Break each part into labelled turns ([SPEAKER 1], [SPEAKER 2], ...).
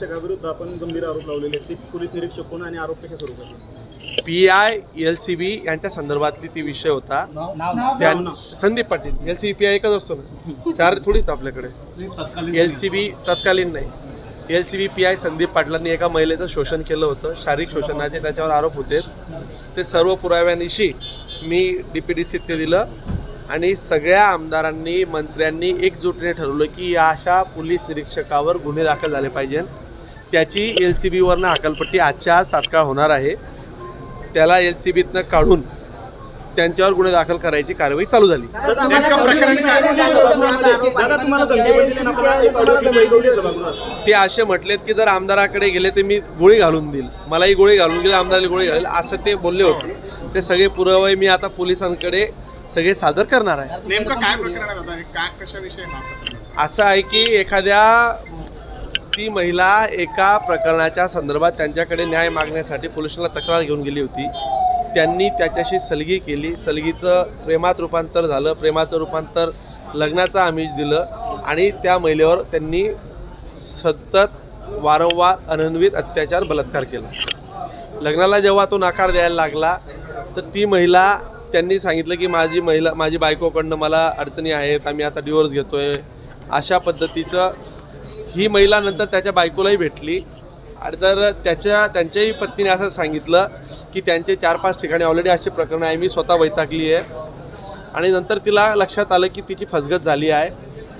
[SPEAKER 1] निरीक्षकाविरुद्ध आपण गंभीर आरोप लावलेले आहेत. ते पोलीस निरीक्षक कोण आणि आरोप कशा स्वरूपाचे
[SPEAKER 2] P I L C B यांच्या संदर्भातली ती विषय होता. त्या Sandeep Patil. L C B P I एकच असतो ना. चार थोडीच आपल्याकडे. एल सी बी तत्कालीन नाही. L C B P I Sandeep पाटलांनी एका महिलेचं शोषण केलं होतं. शारीरिक शोषणाचे त्याच्यावर आरोप होते. ते सर्व पुराव्यानिशी मी डी पी डी सीत ते दिलं. आणि सगळ्या आमदारांनी मंत्र्यांनी एकजुटीने ठरवलं की या अशा पोलीस निरीक्षकावर गुन्हे दाखल झाले पाहिजे त्याची एल सी बीवरनं हकालपट्टी आजच्या आज तात्काळ होणार आहे. त्याला एल सी बीतनं काढून त्यांच्यावर गुन्हे दाखल करायची कारवाई चालू झाली. ते असे म्हटलेत की जर आमदाराकडे गेले तर मी गोळी घालून देईल. मलाही गोळी घालून गेले आमदाराला गोळी घालेल असं ते बोलले होते. ते सगळे पुरावे मी आता पोलिसांकडे सगळे सादर करणार आहे.
[SPEAKER 3] नेमकं काय प्रकरण आहे दादा? काय कशाविषयी प्रकरण?
[SPEAKER 2] असं आहे की एखाद्या ती महिला एका प्रकरणाच्या संदर्भात त्यांच्याकडे न्याय मागण्यासाठी पोलिसांना तक्रार घेऊन गेली होती. त्यांनी त्याच्याशी सलगी केली. सलगीचं प्रेमात रूपांतर झालं. प्रेमाचं रूपांतर लग्नाचं आमिष दिलं आणि त्या महिलेवर त्यांनी सतत वारंवार अनन्वित अत्याचार बलात्कार केला. लग्नाला जेव्हा तो नकार द्यायला लागला तर ती महिला त्यांनी सांगितलं की माझी महिला माझी बायकोकडनं मला अडचणी आहेत. आम्ही आता डिवोर्स घेतो आहे अशा पद्धतीचं ही महिला नंतर त्याच्या बायकोलाही भेटली. आणि तर त्याच्या त्यांच्याही पत्नीने असं सांगितलं की त्यांचे चार पाच ठिकाणी ऑलरेडी अशी प्रकरणं आहे. मी स्वतः वैतागली आहे. आणि नंतर तिला लक्षात आलं की तिची फसगत झाली आहे.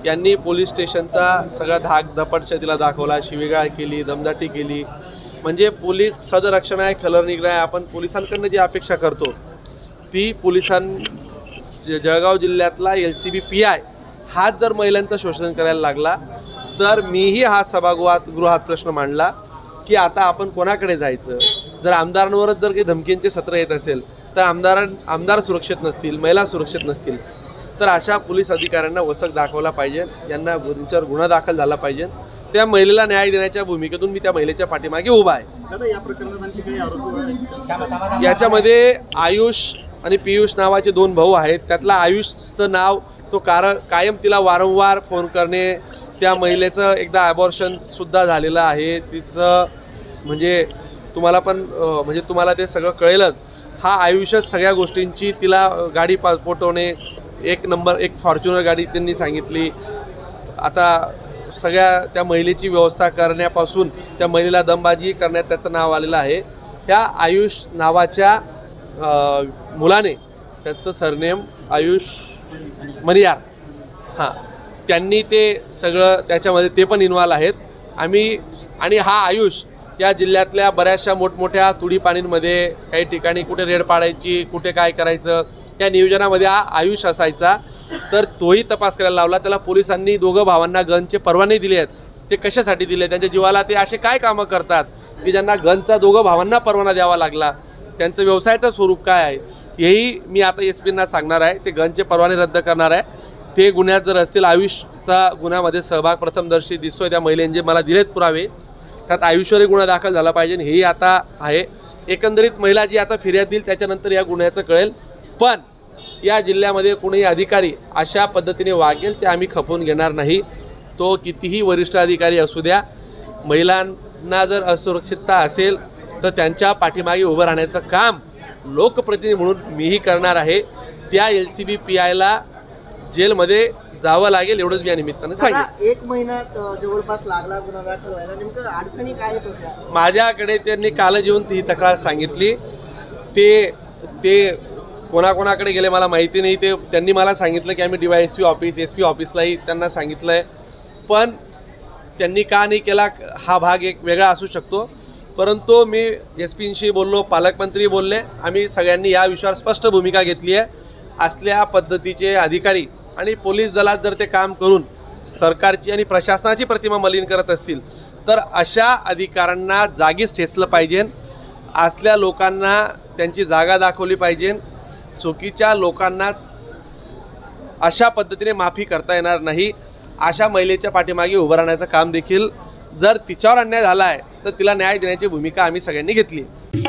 [SPEAKER 2] यांनी पोलीस स्टेशनचा सगळा धाक धपटशा तिला दाखवला. शिवीगाळ केली दमदाटी केली. म्हणजे पोलीस सदरक्षण आहे खलरनिग्रह आहे. आपण पोलिसांकडनं जी अपेक्षा करतो ती पोलिसां ज- जळगाव जिल्ह्यातला L C B P I हाच जर महिलांचं शोषण करायला लागला तर मीही हा सभागृहात गृहात प्रश्न मांडला की आता आपण कोणाकडे जायचं? जर आमदारांवरच जर काही धमकींचे सत्र येत असेल तर आमदारां आमदार सुरक्षित नसतील महिला सुरक्षित नसतील तर अशा पोलीस अधिकाऱ्यांना वचक दाखवला पाहिजे यांना त्यांच्यावर गुन्हा दाखल झाला पाहिजे. त्या महिलेला न्याय देण्याच्या भूमिकेतून मी त्या महिलेच्या पाठीमागे उभा आहे. याच्यामध्ये आयुष आणि पियुष नावाचे दोन भाऊ आहेत. त्यातला आयुषचं नाव तो कार कायम तिला वारंवार फोन करणे त्या महिलेचं एकदा ॲबॉर्शन सुद्धा झालेलं आहे. तिचं म्हणजे तुम्हाला पण म्हणजे तुम्हाला ते सगळं कळेलच. हा आयुष्यच सगळ्या गोष्टींची तिला गाडी पा पोटवणे एक नंबर एक फॉर्च्युनर गाडी त्यांनी सांगितली. आता सगळ्या त्या महिलेची व्यवस्था करण्यापासून त्या महिलेला दमबाजी करण्यात त्याचं नाव आलेलं आहे. त्या आयुष नावाच्या मुलाने त्याचं सरनेम आयुष मरियार हां. त्यांनी ते सगळं त्याच्यामध्ये ते पण इन्व्हॉल्व आहेत. आम्ही आणि हा आयुष या जिल्ह्यातल्या बऱ्याचशा मोठमोठ्या तुडी पाणींमध्ये काही ठिकाणी कुठे रेड पाडायची कुठे काय करायचं या नियोजनामध्ये हा आयुष असायचा. तर तोही तपास करायला लावला. त्याला पोलिसांनी दोघं भावांना गनचे परवाने दिले आहेत. ते कशासाठी दिले? त्यांच्या जीवाला ते असे काय कामं करतात? की ज्यांना गनचा दोघं भावांना परवाना द्यावा लागला? त्यांचं व्यवसायाचं स्वरूप काय आहे? हेही मी आता एस पींना सांगणार आहे. ते गनचे परवाने रद्द करणार आहे. ते गुन्ह्यात जर असतील आयुषचा गुन्ह्यामध्ये सहभाग प्रथमदर्शी दिसतोय त्या महिलेने मला दिलेत पुरावे त्यात आयुष्यवरी गुन्हा दाखल झाला पाहिजे हेही आता आहे. एकंदरीत महिला जी आता फिर्याद देईल त्याच्यानंतर या गुन्ह्याचं कळेल. पण या जिल्ह्यामध्ये कोणीही अधिकारी अशा पद्धतीने वागेल ते आम्ही खपवून घेणार नाही. तो कितीही वरिष्ठ अधिकारी असू द्या महिलांना जर असुरक्षितता असेल तर त्यांच्या पाठीमागे उभं राहण्याचं काम लोकप्रतिनिधी म्हणून मीही करणार आहे. त्या एल सी बी पी आयला जेलमध्ये जावं लागेल एवढंच मी या निमित्तानं सांगेन.
[SPEAKER 4] एक महिना अ, जवळपास लागला गुन्हा दाखल व्हायला. नेमकं अडचणी काय येत होत्या
[SPEAKER 2] माझ्याकडे त्यांनी काल येऊन ती तक्रार सांगितली. ते ते कोणाकोणाकडे गेले मला माहिती नाही. ते त्यांनी मला सांगितलं की आम्ही D Y S P office S P ऑफिसलाही त्यांना सांगितलं आहे पण त्यांनी का नाही केला हा भाग एक वेगळा असू शकतो. परंतु मी एस पींशी बोललो पालकमंत्री बोलले. आम्ही सगळ्यांनी या विषयावर स्पष्ट भूमिका घेतली आहे. असल्या पद्धतीचे अधिकारी आणि पोलीस दलात जर ते काम करून सरकारची आणि प्रशासनाची प्रतिमा मलिन करत असतील तर अशा अधिकाऱ्यांना जागीच ठेचलं पाहिजे. असल्या लोकांना त्यांची जागा दाखवली पाहिजे. चुकीच्या लोकांना अशा पद्धतीने माफी करता येणार नाही. अशा महिलेच्या पाठीमागे उभं राहण्याचं काम देखील जर तिच्यावर अन्याय झाला आहे तर तिला न्याय देण्याची भूमिका आम्ही सगळ्यांनी घेतली आहे.